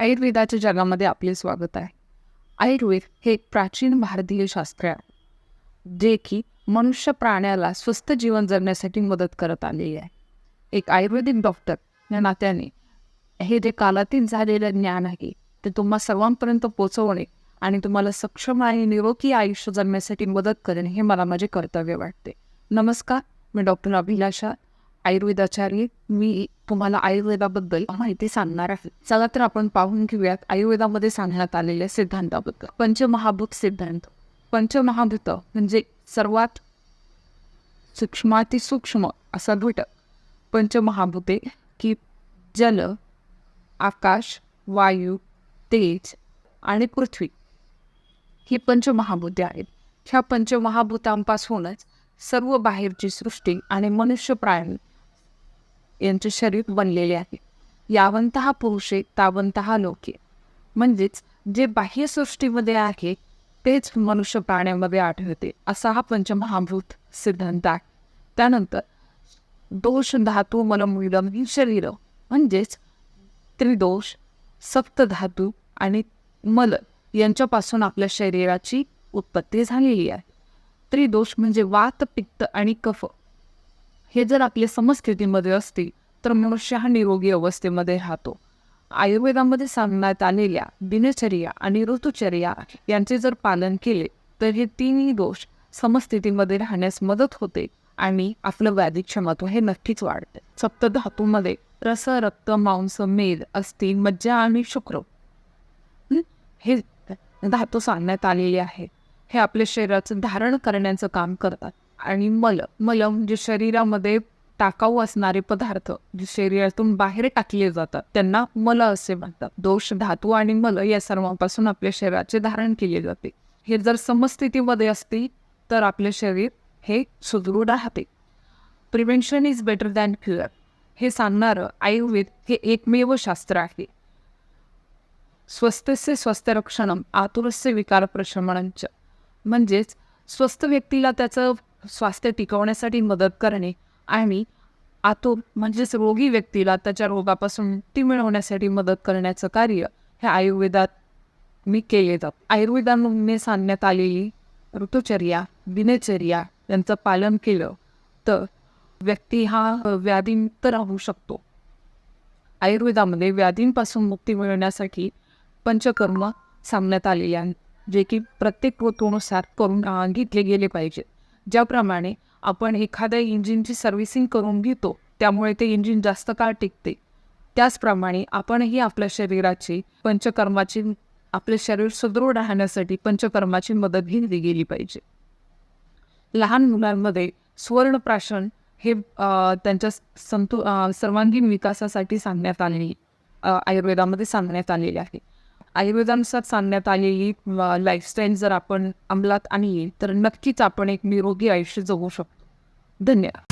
आयुर्वेदाच्या जगामध्ये आपले स्वागत आहे. आयुर्वेद हे एक प्राचीन भारतीय शास्त्र आहे जे की मनुष्य प्राण्याला स्वस्थ जीवन जगण्यासाठी मदत करत आलेली आहे. एक आयुर्वेदिक डॉक्टर या नात्याने हे जे कालातीत झालेलं ज्ञान आहे ते तुम्हा सर्वांपर्यंत पोचवणे आणि तुम्हाला सक्षम आणि निरोगी आयुष्य जगण्यासाठी मदत करणे हे मला माझे कर्तव्य वाटते. नमस्कार मी डॉक्टर अभिलाषा आयुर्वेदाचार्य मी तुम्हाला आयुर्वेदाबद्दल माहिती सांगणार आहे. चला तर आपण पाहून घेऊयात आयुर्वेदामध्ये सांगण्यात आलेल्या सिद्धांताबद्दल. पंचमहाभूत सिद्धांत. पंचमहाभूत म्हणजे सर्वात सूक्ष्माती सूक्ष्म असा घटक. पंचमहाभूते की जल आकाश वायू तेज आणि पृथ्वी ही पंचमहाभूते आहेत. ह्या पंचमहाभूतांपासूनच सर्व बाहेरची सृष्टी आणि मनुष्य प्राणी यांचे शरीर बनलेले आहे. यावंत हा पुरुषे तावंत हा लोके. म्हणजेच जे बाह्यसृष्टीमध्ये आहे तेच मनुष्य प्राण्यामध्ये आढळते असा हा पंचमहाभूत सिद्धांत आहे. त्यानंतर दोष धातू मलमूलम ही शरीर म्हणजेच त्रिदोष सप्तधातू आणि मल यांच्यापासून आपल्या शरीराची उत्पत्ती झालेली आहे. त्रिदोष म्हणजे वात पित्त आणि कफ. हे जर आपल्या समस्थितीमध्ये असतील तर मनुष्य हा निरोगी अवस्थेमध्ये राहतो. आयुर्वेदामध्ये सांगण्यात आलेल्या दिनचर्या आणि ऋतुचर्या यांचे जर पालन केले तर हे तिन्ही दोष समस्थितीमध्ये राहण्यास मदत होते आणि आपलं व्याधिक क्षमत्व हे नक्कीच वाढते. सप्तधातूमध्ये रस रक्त मांस मेद अस्थि मज्जा आणि शुक्र. हे धातू सांगण्यात आलेले आहे. हे आपल्या शरीराचं धारण करण्याचं काम करतात. आणि मल मल म्हणजे शरीरामध्ये टाकाऊ असणारे पदार्थ जे शरीरातून बाहेर टाकले जातात त्यांना मल असे म्हणतात. दोष धातू आणि मल या सर्वांपासून आपल्या शरीराचे धारण केले जाते. हे जर समस्थितीमध्ये असतील तर आपले शरीर हे सुदृढ राहते. Prevention is better than cure हे सांगणारं आयुर्वेद हे एकमेव शास्त्र आहे. स्वस्तस्य स्वस्थ रक्षणम आतुरस्य विकार प्रशमनंच म्हणजेच स्वस्थ व्यक्तीला त्याचं स्वास्थ्य टिकवण्यासाठी मदत करणे आणि आतो म्हणजेच रोगी व्यक्तीला त्याच्या रोगापासून मुक्ती मिळवण्यासाठी मदत करण्याचं कार्य हे आयुर्वेदात मी केले जात आयुर्वेदाने सांगण्यात आलेली ऋतुचर्या दिनचर्या यांचं पालन केलं तर व्यक्ती हा व्याधीमुक्त राहू शकतो. आयुर्वेदामध्ये व्याधींपासून मुक्ती मिळवण्यासाठी पंचकर्म सांगण्यात आलेले आहे जे की प्रत्येक ऋतूनुसार करून घेतले गेले पाहिजेत. ज्याप्रमाणे आपण एखाद्या इंजिनची सर्व्हिसिंग करून घेतो त्यामुळे ते इंजिन जास्त काळ टिकते. त्याचप्रमाणे आपणही आपल्या शरीराची पंचकर्माची आपले शरीर सुदृढ राहण्यासाठी पंचकर्माची मदत घेतली गेली पाहिजे. लहान मुलांमध्ये सुवर्णप्राशन हे त्यांच्या संतु सर्वांगीण विकासासाठी सांगण्यात आलेली आयुर्वेदामध्ये सांगण्यात आलेली आहे. आयुर्वेदानुसार सांगण्यात आलेली लाईफस्टाईल जर आपण अंमलात आणली तर नक्कीच आपण एक निरोगी आयुष्य जगू शकतो. धन्यवाद.